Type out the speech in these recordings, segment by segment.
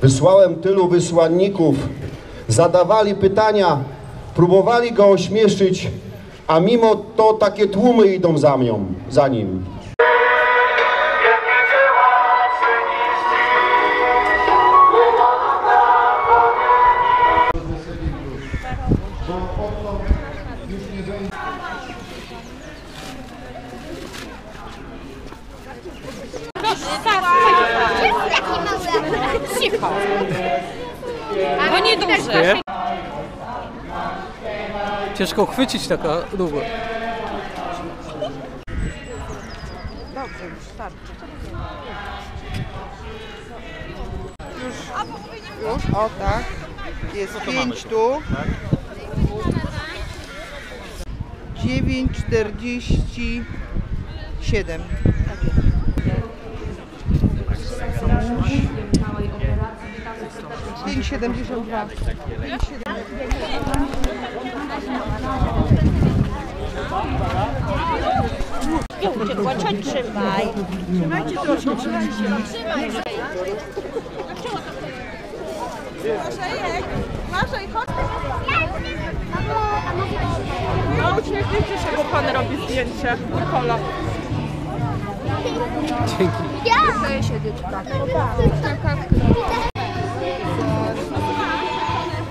Wysłałem tylu wysłanników, zadawali pytania, próbowali go ośmieszyć, a mimo to takie tłumy idą za mną, za nim. Jest taki mały. Cicho. No nie duży. Ciężko chwycić taka długo. Dobrze, już starczy. Już, o tak. Jest pięć tu. Dziewięć czterdzieści siedem. Pięć siedemdziesiąt dwa. No uśmiechnijcie się, bo pan robi zdjęcie. Nikola.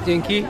Dzięki.